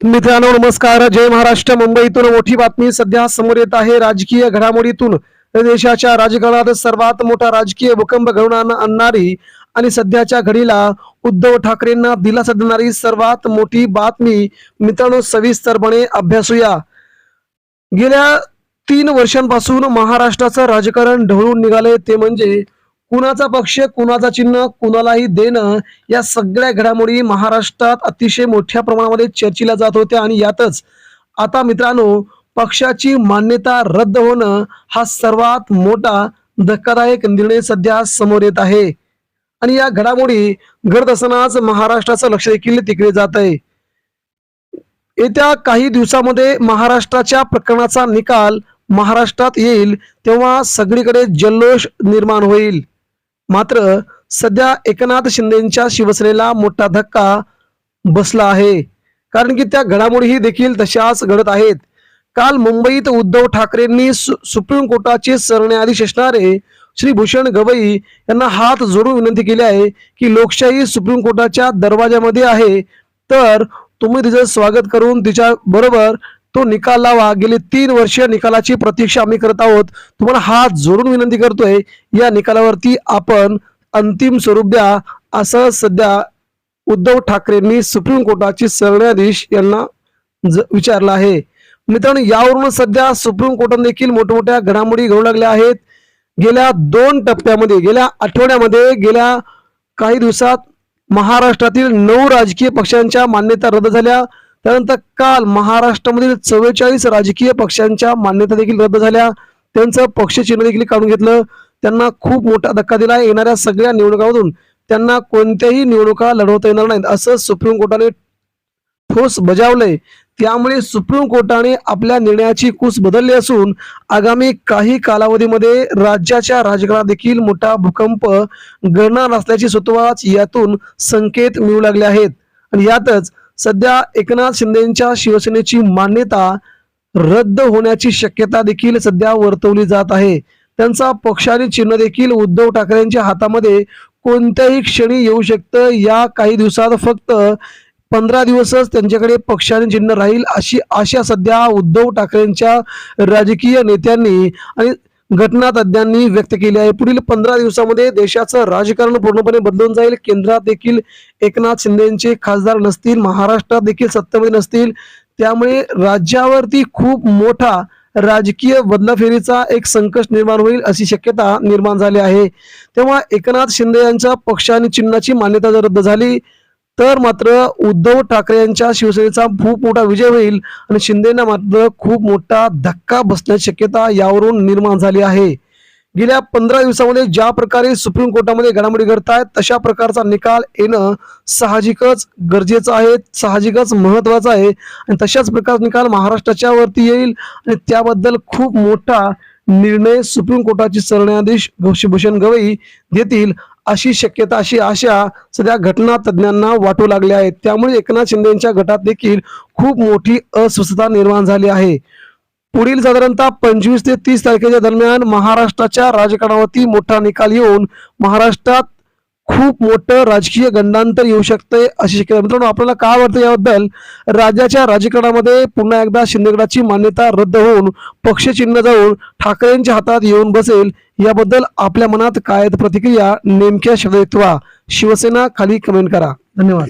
मित्रांनो नमस्कार. जय महाराष्ट्र. मुंबईतून मोठी बातमी सध्या समोर येत आहे. राजकीय घडामोडीतून देशाच्या राजकारणात सर्वात मोठा राजकीय भूकंप घडवून आणणारी आणि सध्याच्या घडीला उद्धव ठाकरेंना दिलासा देणारी सर्वात मोठी बातमी मित्रांनो सविस्तरपणे अभ्यासूया. गेल्या तीन वर्षांपासून महाराष्ट्राचं राजकारण ढवळून निघाले ते म्हणजे कुणाचा पक्ष कुणाचा चिन्ह कुणालाही देणं या सगळ्या घडामोडी महाराष्ट्रात अतिशय मोठ्या प्रमाणामध्ये चर्चेला जात होत्या आणि यातच आता मित्रांनो पक्षाची मान्यता रद्द होणं हा सर्वात मोठा धक्कादायक निर्णय सध्या समोर येत आहे. आणि या घडामोडी घडत असतानाच महाराष्ट्राचं लक्ष देखील तिकडे जात आहे. येत्या काही दिवसामध्ये महाराष्ट्राच्या प्रकरणाचा निकाल महाराष्ट्रात येईल तेव्हा सगळीकडे जल्लोष निर्माण होईल. मात्र सध्या एकनाथ शिंदेच्या शिवसेनेला मोठा धक्का बसला आहे. कारण की त्या घडामोडीही देखील तशाच घडत आहेत. काल मुंबईत उद्धव ठाकरेंनी सु- सुप्रीम कोर्टाचे सरन्यायाधीश असणारे श्री भूषण गवई यांना हात जोडून विनंती केली आहे की लोकशाही सुप्रीम कोर्टाच्या दरवाजामध्ये आहे तर तुम्ही तिचं स्वागत करून तिच्या बरोबर तो निकाल लावा. गेली तीन वर्ष निकालाची प्रतीक्षा आम्ही करत आहोत. तुम्हाला हात जोडून विनंती करतोय या निकालावरती आपण अंतिम स्वरूप द्या. असं सध्या उद्धव ठाकरेंनी सुप्रीम कोर्टाचे सरन्यायाधीश यांना ज- विचारलं आहे. मित्रांनो यावरून सध्या सुप्रीम कोर्टाने देखील मोठमोठ्या घडामोडी घडू लागल्या आहेत. गेल्या दोन टप्प्यामध्ये गेल्या आठवड्यामध्ये गेल्या काही दिवसात महाराष्ट्रातील नऊ राजकीय पक्षांच्या मान्यता रद्द झाल्या. त्यानंतर काल महाराष्ट्रामधील चव्वेचाळीस राजकीय पक्षांच्या मान्यता देखील रद्द झाल्या. त्यांचं पक्ष चिन्ह देखील काढून घेतलं. त्यांना खूप मोठा धक्का दिला. येणाऱ्या सगळ्या निवडणुकांमधून त्यांना कोणत्याही निवडणुका लढवता येणार नाहीत असं सुप्रीम कोर्टाने ठोस बजावलंय. त्यामुळे सुप्रीम कोर्टाने आपल्या निर्णयाची कूस बदलली असून आगामी काही कालावधीमध्ये राज्याच्या राजकारणात देखील मोठा भूकंप घडणार असल्याची स्वतःच यातून संकेत मिळू लागले आहेत. आणि यातच सध्या एकनाथ शिंदेच्या शिवसेनेची मान्यता रद्द होण्याची शक्यता देखील सध्या वर्तवली जात आहे. त्यांचा पक्षाने चिन्ह देखील उद्धव ठाकरेंच्या हातामध्ये कोणत्याही क्षणी येऊ शकतं. या काही दिवसात फक्त पंधरा दिवसच त्यांच्याकडे पक्षाने चिन्ह राहील अशी आशा सध्या उद्धव ठाकरेंच्या राजकीय नेत्यांनी आणि घटना तज्ज्ञांनी व्यक्त केली आहे. पुढील पंधरा दिवसामध्ये देशाचं राजकारण पूर्णपणे बदलून जाईल. केंद्रात देखील एकनाथ शिंदेचे खासदार नसतील. महाराष्ट्रात देखील सत्तेमध्ये नसतील. त्यामुळे राज्यावरती खूप मोठा राजकीय बदलाफेरीचा एक संकट निर्माण होईल अशी शक्यता निर्माण झाली आहे. तेव्हा एकनाथ शिंदे यांच्या पक्ष आणि चिन्हाची मान्यता जर रद्द झाली तर मात्र उद्धव ठाकरे यांच्या शिवसेनेचा खूप मोठा विजय होईल आणि शिंदेना मात्र खूप मोठा धक्का बसण्याची शक्यता यावरून निर्माण झाली आहे. गेल्या पंधरा दिवसामध्ये ज्या प्रकारे सुप्रीम कोर्टामध्ये घडामोडी घडत आहेत तशा प्रकारचा निकाल येणं साहजिकच गरजेचं आहे साहजिकच महत्वाचं आहे आणि तशाच प्रकारचा निकाल महाराष्ट्राच्या वरती येईल आणि त्याबद्दल खूप मोठा निर्णय सुप्रीम कोर्टाचे सरन्यायाधीश भूषण गवई देतील. अशी शक्यता अशी आशा सध्या घटना तज्ज्ञांना वाटू लागल्या आहेत. त्यामुळे एकनाथ शिंदे यांच्या गटात देखील खूप मोठी अस्वस्थता निर्माण झाली आहे. पुढील साधारणतः पंचवीस ते तीस तारखेच्या दरम्यान महाराष्ट्राच्या राजकारणावरती मोठा निकाल येऊन महाराष्ट्रात खूप मोठं राजकीय गंडांतर येऊ शकते अशी शक्यता. मित्रांनो आपल्याला काय वाटतं याबद्दल राज्याच्या राजकारणामध्ये पुन्हा एकदा शिंदेगडाची मान्यता रद्द होऊन पक्षचिन्ह जाऊन ठाकरेंच्या हातात येऊन बसेल याबद्दल आपल्या मनात काय प्रतिक्रिया नेमक्या शब्द शिवसेना खाली कमेंट करा. धन्यवाद.